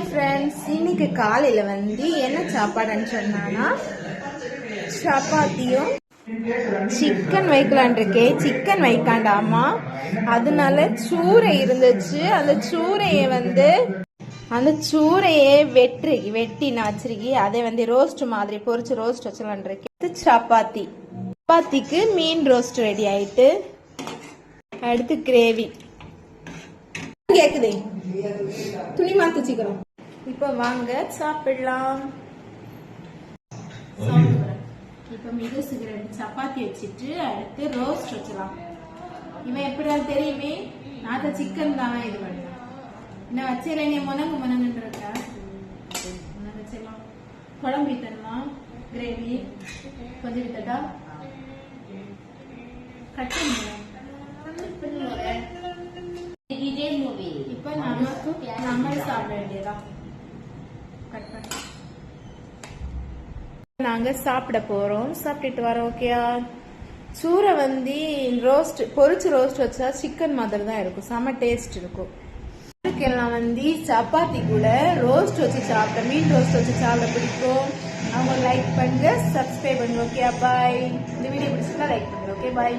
Hi friends இன்னைக்கு காலையில வந்து என்ன சாப்பாடுன்னு சொன்னான்னா சப்பாத்தியும் சிக்கன் வைக்கலான் இருக்கேன் சிக்கன் வைக்காண்டாமா? அதனால சூறை இருந்துச்சு. அந்த சூறையை வந்து அந்த சூறையை வெற்றி வெட்டி நான் அதை வந்து ரோஸ்ட் மாதிரி பொரிச்சு ரோஸ்ட் வச்சலான் இருக்கேன் சப்பாத்தி. சப்பாத்திக்கு மீன் ரோஸ்ட் ரெடி ஆயிட்டு அடுத்து கிரேவி கேக்குதே? துணி மாத்து சீக்கிரம். இப்போ வாங்க சாப்பிடலாம். இப்போ மிக சிகரெட் சப்பாத்தி வச்சுட்டு அடுத்து ரோஸ்ட் வச்சலாம். இவன் எப்படியா தெரியுமே? நான் சிக்கன் தான் இது பண்ணேன் என்ன வச்சல நீ முனங்கு முனங்குன்றதா வச்சிடலாம் குழம்பு வித்தணுமா? கிரேவி கொஞ்சம் வித்தட்டா கட் பண்ணுங்க. இதே மூவி இப்ப நமக்கு நம்ம சாப்பிட வேண்டியதா கட் பண்ணி நாங்க சாப்பிட போறோம். சாப்பிட்டுட்டு வரோம் ஓகேயா சூரை வந்து ரோஸ்ட் பொரிச்சு ரோஸ்ட் வச்சா சிக்கன் மாதிரி தான் இருக்கும். செம டேஸ்ட் இருக்கும். எல்லாம் வந்து சப்பாத்தி கூட ரோஸ்ட் வச்சு சாப்பிட மீன் ரோஸ்ட் வச்சு சாப்பிட பிடிக்கும். அவங்க லைக் பண்ணுங்க சப்ஸ்கிரைப் பண்ணுங்க ஓகே பாய் இந்த வீடியோ பிடிச்சிருந்தா லைக் பண்ணுங்க ஓகே பாய்